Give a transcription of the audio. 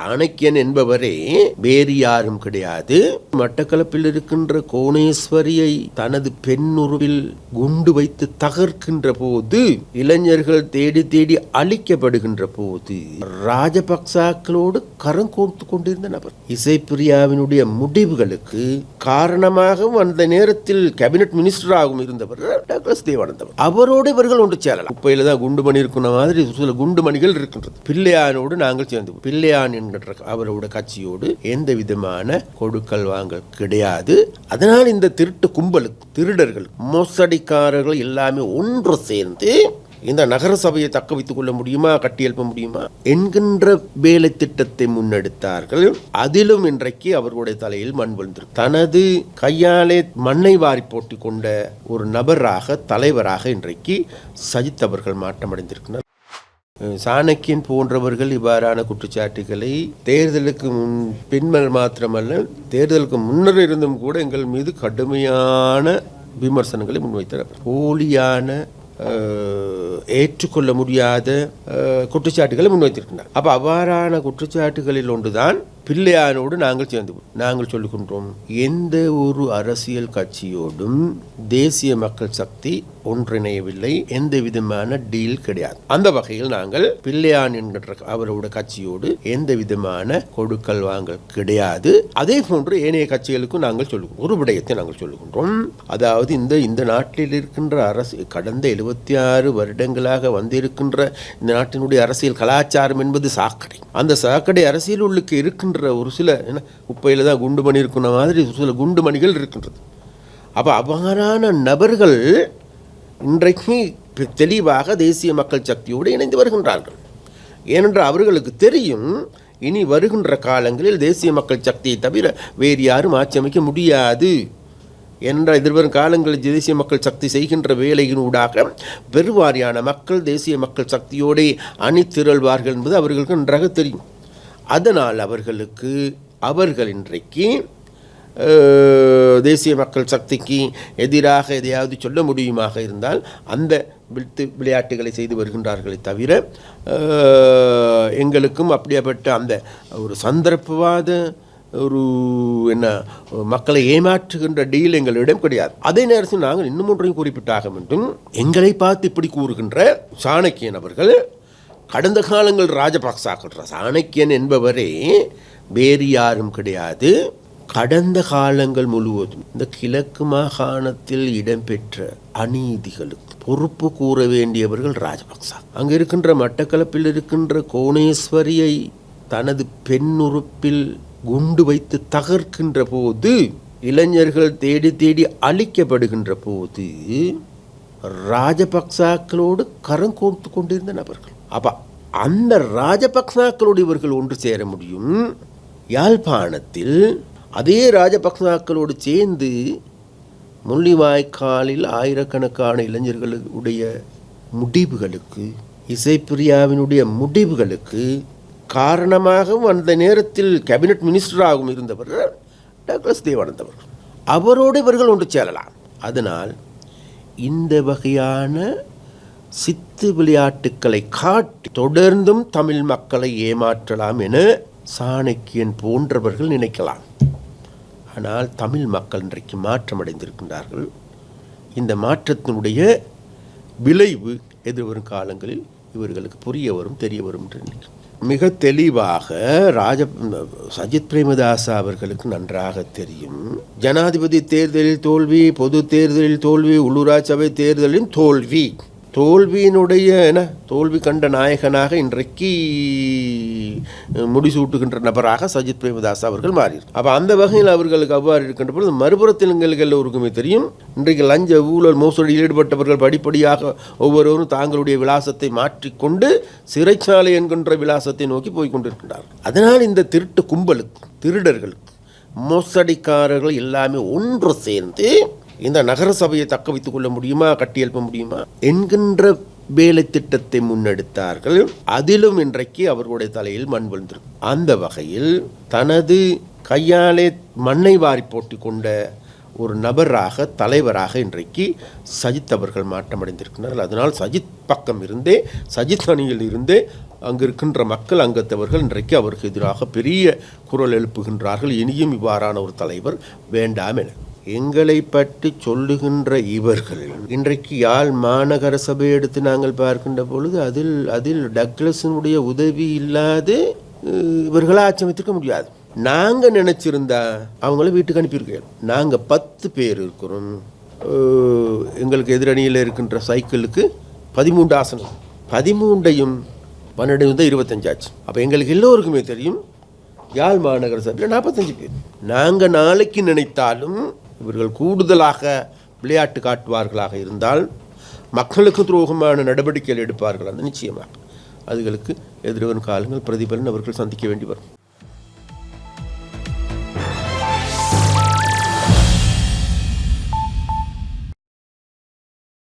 சாணக்கியன் என்பவரே வேறு யாரும் கிடையாது. மட்டக்களப்பில் இருக்கின்ற கோணேஸ்வரியை தனது பெண்ணுருவில் குண்டு வைத்து தகர்க்கின்ற போது இளைஞர்கள் தேடி தேடி அழிக்கப்படுகின்ற போது ராஜபக்சாக்களோடு கரம் கோர்த்து கொண்டிருந்த நபர். இசைப்பிரியாவினுடைய முடிவுகளுக்கு காரணமாகவும் அந்த நேரத்தில் கேபினட் மினிஸ்டராகவும் இருந்தவர் டாக்டர் தேவானந்தவர் அவரோடு இவர்கள் ஒன்று சேரலாம். குப்பையில தான் குண்டு மணி இருக்கிற மாதிரி சில குண்டு மணிகள் இருக்கின்றது. பிள்ளையானோடு நாங்கள் சேர்ந்து பிள்ளையான் என்கின்ற அவரோட கட்சியோடு எந்த விதமான கொடுக்கல் வாங்கல் கிடையாது. அதனால் இந்த திருட்டு கும்பல் திருடர்கள் மோசடிக்காரர்கள் எல்லாமே ஒன்று சேர்ந்து இந்த நகர சபையை தக்க வைத்துக் கொள்ள முடியுமா கட்டியெழுப்ப முடியுமா என்கின்ற வேலை திட்டத்தை முன்னெடுத்தார்கள். அதிலும் இன்றைக்கு அவர்களுடைய தலையில் மண் விழுந்திரு தனது கையாலே மண்ணை வாரி போட்டி கொண்ட ஒரு நபராக தலைவராக இன்றைக்கு சஜித் அவர்கள் மாற்றமடைந்திருக்கிறார். சாணக்கியன் போன்றவர்கள் இவ்வாறான குற்றச்சாட்டுகளை தேர்தலுக்கு முன் பின்மல் மாத்திரமல்ல தேர்தலுக்கு முன்னர் இருந்தும் கூட எங்கள் மீது கடுமையான விமர்சனங்களை முன்வைத்தனர். போலியான ஏற்றுக்கொள்ள முடியாத குற்றச்சாட்டுகளை முன்வைத்திருக்கின்றனர். அப்போ அவ்வாறான குற்றச்சாட்டுகளில் ஒன்றுதான் பிள்ளையானோடு நாங்கள் சேர்ந்து நாங்கள் சொல்லுகின்றோம் எந்த ஒரு அரசியல் கட்சியோடும் தேசிய மக்கள் சக்தி ஒன்றிணையவில்லை எந்த விதமான டீல் கிடையாது. அந்த வகையில் நாங்கள் பிள்ளையான் என்கின்ற அவரோட கட்சியோடு எந்த விதமான கொடுக்கல் வாங்கல் கிடையாது. அதே போன்று ஏனைய கட்சிகளுக்கும் நாங்கள் சொல்லுகிறோம் ஒரு விடயத்தை நாங்கள் சொல்லுகின்றோம். அதாவது இந்த இந்த நாட்டில் இருக்கின்ற அரசு கடந்த எழுபத்தி ஆறு வருடங்களாக வந்திருக்கின்ற இந்த நாட்டினுடைய அரசியல் கலாச்சாரம் என்பது சாக்கடை. அந்த சாக்கடை அரசியல் உள்ளுக்கு இருக்கின்ற ஒரு சில என்ன குப்பையில் தான் குண்டு மணி இருக்கிற மாதிரி ஒரு சில குண்டு மணிகள் இருக்கின்றது. அப்போ அவ்வாறான நபர்கள் இன்றைக்கு தெளிவாக தேசிய மக்கள் சக்தியோடு இணைந்து வருகின்றார்கள். ஏனென்றால் அவர்களுக்கு தெரியும் இனி வருகின்ற காலங்களில் தேசிய மக்கள் சக்தியை தவிர வேறு யாரும் ஆட்சி அமைக்க முடியாது. என்ற எதிர்வரும் காலங்களில் தேசிய மக்கள் சக்தி செய்கின்ற வேலையினூடாக பெருவாரியான மக்கள் தேசிய மக்கள் சக்தியோடே அணி திரள்வார்கள் என்பது அவர்களுக்கு நன்றாக தெரியும். அதனால் அவர்களுக்கு அவர்கள் இன்றைக்கு தேசிய மக்கள் சக்திக்கு எதிராக எதையாவது சொல்ல முடியுமாக இருந்தால் அந்த விட்டு விளையாட்டுகளை செய்து வருகின்றார்களே தவிர எங்களுக்கும் அப்படியாப்பட்ட அந்த ஒரு சந்தர்ப்பவாத ஒரு என்ன மக்களை ஏமாற்றுகின்ற டீல் எங்களிடம் கிடையாது. அதே நேரத்தில் நாங்கள் இன்னும் ஒன்றையும் குறிப்பிட்டாக வேண்டும். எங்களை பார்த்து இப்படி கூறுகின்ற சாணக்கியன் அவர்கள் கடந்த காலங்கள் ராஜபக்சாக்கள் சாணக்கியன் என்பவரே வேறு யாரும் கிடையாது. கடந்த காலங்கள் முழுவதும் இந்த கிழக்கு மாகாணத்தில் இடம்பெற்ற அநீதிகளுக்கு பொறுப்பு கூற வேண்டியவர்கள் ராஜபக்சா. அங்கு இருக்கின்ற மட்டக்களப்பில் இருக்கின்ற கோணேஸ்வரியை தனது பெண்ணுறுப்பில் குண்டு வைத்து தகர்க்கின்ற போது இளைஞர்கள் தேடி தேடி அழிக்கப்படுகின்ற போது ராஜபக்சாக்களோடு கரம் கோர்த்து கொண்டிருந்த நபர்கள். அப்போ அந்த ராஜபக்சாக்களோடு இவர்கள் ஒன்று சேர முடியும். யாழ்ப்பாணத்தில் அதே ராஜபக்சாக்களோடு சேர்ந்து முள்ளிவாய்க்காலில் ஆயிரக்கணக்கான இளைஞர்களுடைய முடிவுகளுக்கு இசைப்பிரியாவினுடைய முடிவுகளுக்கு காரணமாகவும் அந்த நேரத்தில் கேபினட் மினிஸ்டராகவும் இருந்தவர் டக்ளஸ் தேவானந்தவர். அவரோடு இவர்கள் ஒன்று சேரலாம். அதனால் இந்த வகையான சித்து விளையாட்டுக்களை காட்டி தொடர்ந்தும் தமிழ் மக்களை ஏமாற்றலாம் என சாணக்கியன் போன்றவர்கள் நினைக்கலாம். ஆனால் தமிழ் மக்கள் இன்றைக்கு மாற்றமடைந்திருக்கின்றார்கள். இந்த மாற்றத்தினுடைய விளைவு எதிர்வரும் காலங்களில் இவர்களுக்கு புரிய வரும் தெரிய வரும் என்று நினைக்கிறேன். மிக தெளிவாக ராஜ சஜித் பிரேமதாசா அவர்களுக்கு நன்றாக தெரியும். ஜனாதிபதி தேர்தலில் தோல்வி பொது தேர்தலில் தோல்வி உள்ளூராட்சி சபை தேர்தலிலும் தோல்வி. தோல்வியினுடைய என தோல்வி கண்ட நாயகனாக இன்றைக்கு முடிசூட்டுகின்ற நபராக சஜித் பிரேமதாஸ் அவர்கள் மாறினர் அப்போ அந்த வகையில் அவர்களுக்கு அவ்வாறு இருக்கின்ற பொழுது மறுபுறத்தில் எங்களுக்கு எல்லோருக்குமே தெரியும் இன்றைக்கு லஞ்ச ஊழல் மோசடியில் ஈடுபட்டவர்கள் படிப்படியாக ஒவ்வொருவரும் தாங்களுடைய விலாசத்தை மாற்றிக்கொண்டு சிறைச்சாலை என்கின்ற விலாசத்தை நோக்கி போய் கொண்டிருக்கின்றார். அதனால் இந்த திருட்டு கும்பலுக்கு திருடர்களுக்கு மோசடிக்காரர்கள் எல்லாமே ஒன்று சேர்ந்து இந்த நகர சபையை தக்க வைத்துக் கொள்ள முடியுமா? கட்டியெழுப்ப முடியுமா? என்கின்ற வேலை திட்டத்தை முன்னெடுத்தார்கள். அதிலும் இன்றைக்கு அவர்களுடைய தலையில் மண் விழுந்திருக்கு. அந்த வகையில் தனது கையாலே மண்ணை வாரி போட்டி கொண்ட ஒரு நபராக தலைவராக இன்றைக்கு சஜித் அவர்கள் மாற்றமடைந்திருக்கிறார்கள். அதனால் சஜித் பக்கம் இருந்தே சஜித் அணியில் இருந்தே அங்கு இருக்கின்ற மக்கள் அங்கத்தவர்கள் இன்றைக்கு அவருக்கு எதிராக பெரிய குரல் எழுப்புகின்றார்கள். இனியும் இவ்வாறான ஒரு தலைவர் வேண்டாம் என. எங்களை பற்றி சொல்லுகின்ற இவர்கள். இன்றைக்கு யாழ் மாநகர சபை எடுத்து நாங்கள் பார்க்கின்ற பொழுது அதில் அதில் டக்ளஸினுடைய உதவி இல்லாது அஹ், இவர்களை முடியாது. நாங்கள் நினச்சிருந்தா அவங்கள வீட்டுக்கு அனுப்பியிருக்கோம் நாங்கள் பத்து பேர் இருக்கிறோம். எங்களுக்கு எதிரணியில் இருக்கின்ற சைக்கிளுக்கு பதிமூன்று ஆசனம் பதிமூண்டையும் பன்னெண்டு வந்து இருபத்தஞ்சாச்சு. அப்போ எங்களுக்கு எல்லோருக்குமே தெரியும் யாழ் மாநகர சபையில் நாற்பத்தஞ்சு பேர். நாங்கள் நாளைக்கு நினைத்தாலும் இவர்கள் கூடுதலாக விளையாட்டு காட்டுவார்களாக இருந்தால் மக்களுக்கு துரோகமான நடவடிக்கைகள் எடுப்பார்கள். அந்த நிச்சயமாக. அதுகளுக்கு எதிர்வரும் காலங்கள் பிரதிபலன் அவர்கள் சந்திக்க வேண்டி வரும்.